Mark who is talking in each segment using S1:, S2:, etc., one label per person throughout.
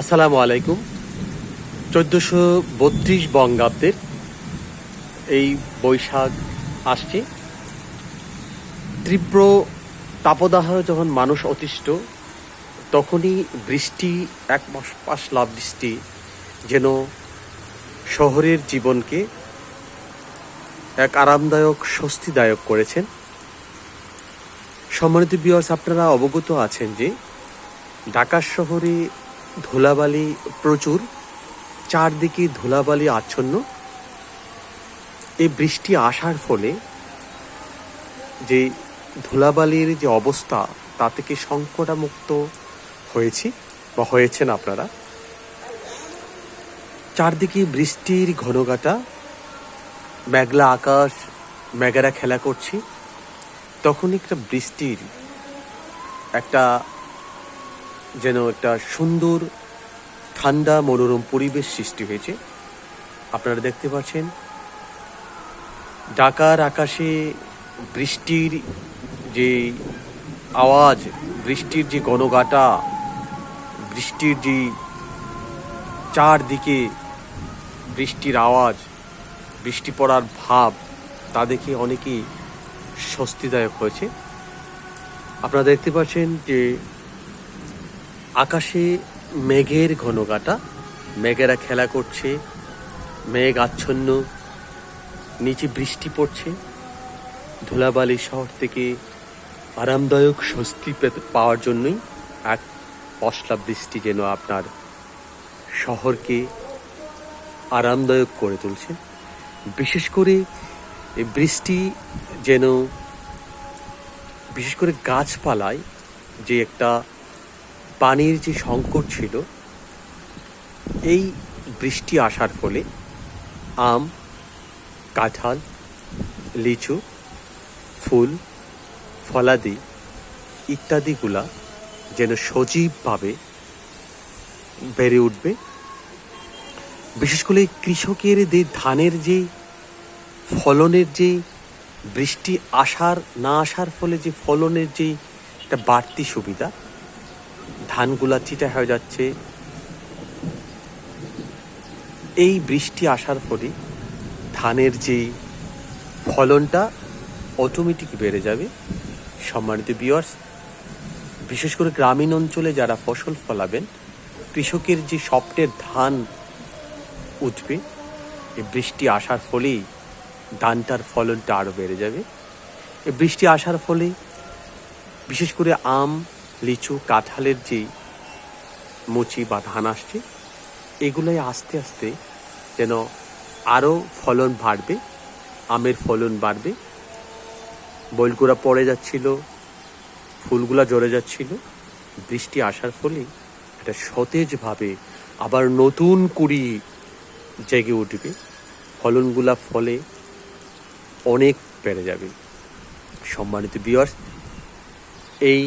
S1: আসসালামু আলাইকুম। চোদ্দোশো বত্রিশ বঙ্গাব্দের এই বৈশাখ আসছে। তীব্র তাপদাহ যখন মানুষ অতিষ্ঠ, তখনই বৃষ্টি, এক মাস পাশ লাভ বৃষ্টি, যেন শহরের জীবনকে এক আরামদায়ক, স্বস্তিদায়ক করেছেন। সম্মানিত বিয়ার্স আপনারা অবগত আছেন যে ঢাকা শহরে ধুলাবালি প্রচুর, চারদিকে ধুলাবালি আচ্ছন্ন। এই বৃষ্টি আসার ফলে যে ধুলাবালির যে অবস্থা, তা থেকে সংকটামুক্ত হয়েছি বা হয়েছেন আপনারা। চারদিকে বৃষ্টির ঘনঘাটা, মেঘলা আকাশ, মেঘেরা খেলা করছি। তখন একটা বৃষ্টির একটা যেন একটা সুন্দর, ঠান্ডা, মনোরম পরিবেশ সৃষ্টি হয়েছে। আপনারা দেখতে পাচ্ছেন, ঢাকার আকাশে বৃষ্টির যে আওয়াজ, বৃষ্টির যে গণগাটা বৃষ্টির যে চারদিকে বৃষ্টির আওয়াজ, বৃষ্টি পড়ার ভাব, তা দেখে অনেকেই স্বস্তিদায়ক হয়েছে। আপনারা দেখতে পাচ্ছেন যে আকাশে মেঘের ঘনঘাটা মেঘেরা খেলা করছে, মেঘ আচ্ছন্ন, নিচে বৃষ্টি পড়ছে। ধুলাবালি শহর থেকে আরামদায়ক স্বস্তি পাওয়ার জন্যই এক পশলা বৃষ্টি যেন আপনার শহরকে আরামদায়ক করে তুলছে। বিশেষ করে এই বৃষ্টি যেন, বিশেষ করে গাছপালায় যে একটা পানির যে সংকট ছিল, এই বৃষ্টি আসার ফলে আম, কাঁঠাল, লিচু, ফুল, ফলাদি ইত্যাদিগুলা যেন সজীবভাবে বেড়ে উঠবে। বিশেষ করে কৃষকের যে ধানের যে ফলনের যে বৃষ্টি আসার, না আসার ফলে যে ফলনের যে একটা বাড়তি সুবিধা ধানগুলা চিটা হয়ে যাচ্ছে। এই বৃষ্টি আসার ফলে ধানের যে ফলনটা অটোমেটিক বেড়ে যাবে। সম্মানিত বিয়ার্স বিশেষ করে গ্রামীণ অঞ্চলে যারা ফসল ফলাবেন, কৃষকের যে স্বপ্নের ধান উঠবে, এই বৃষ্টি আসার ফলেই ধানটার ফলনটা আরও বেড়ে যাবে। এই বৃষ্টি আসার ফলে বিশেষ করে আম লিচু কাঁঠালের যে মুচি বা ধান আসছে, এগুলোই আস্তে আস্তে যেন আরও ফলন বাড়বে, আমের ফলন বাড়বে। বইলগুলা পড়ে যাচ্ছিল, ফুলগুলা জ্বরে যাচ্ছিল, বৃষ্টি আসার ফলে এটা সতেজভাবে আবার নতুন কুড়ি জেগে উঠবে, ফলনগুলা ফলে অনেক বেড়ে যাবে। সম্মানিত বিয়ার্স এই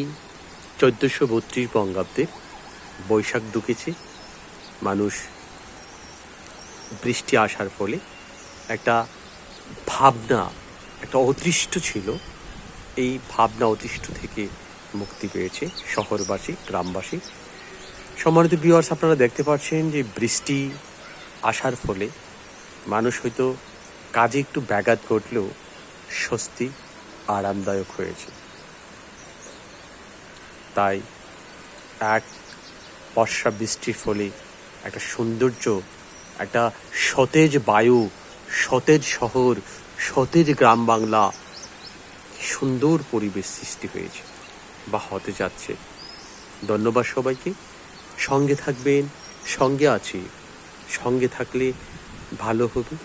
S1: চোদ্দোশো বত্রিশ বঙ্গাব্দে বৈশাখ ঢুকেছে মানুষ বৃষ্টি আসার ফলে একটা ভাবনা, একটা অদৃষ্ট ছিল। এই ভাবনা অদৃষ্ট থেকে মুক্তি পেয়েছে শহরবাসী, গ্রামবাসী। সম্মানিত বিয়ার্স আপনারা দেখতে পাচ্ছেন যে বৃষ্টি আসার ফলে মানুষ হয়তো কাজে একটু ব্যাঘাত ঘটলেও স্বস্তি আরামদায়ক হয়েছে। তাই এক বর্ষা বৃষ্টির ফলে একটা সৌন্দর্য, একটা সতেজ বায়ু, সতেজ শহর, সতেজ গ্রাম বাংলা সুন্দর পরিবেশ সৃষ্টি হয়েছে বা হতে যাচ্ছে। ধন্যবাদ সবাইকে। সঙ্গে থাকবেন, সঙ্গে আছি। সঙ্গে থাকলে ভালো হবে।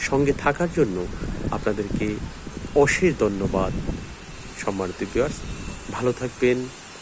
S1: সঙ্গে থাকার জন্য আপনাদেরকে অশেষ ধন্যবাদ। সম্মানিত ভালো থাকবেন।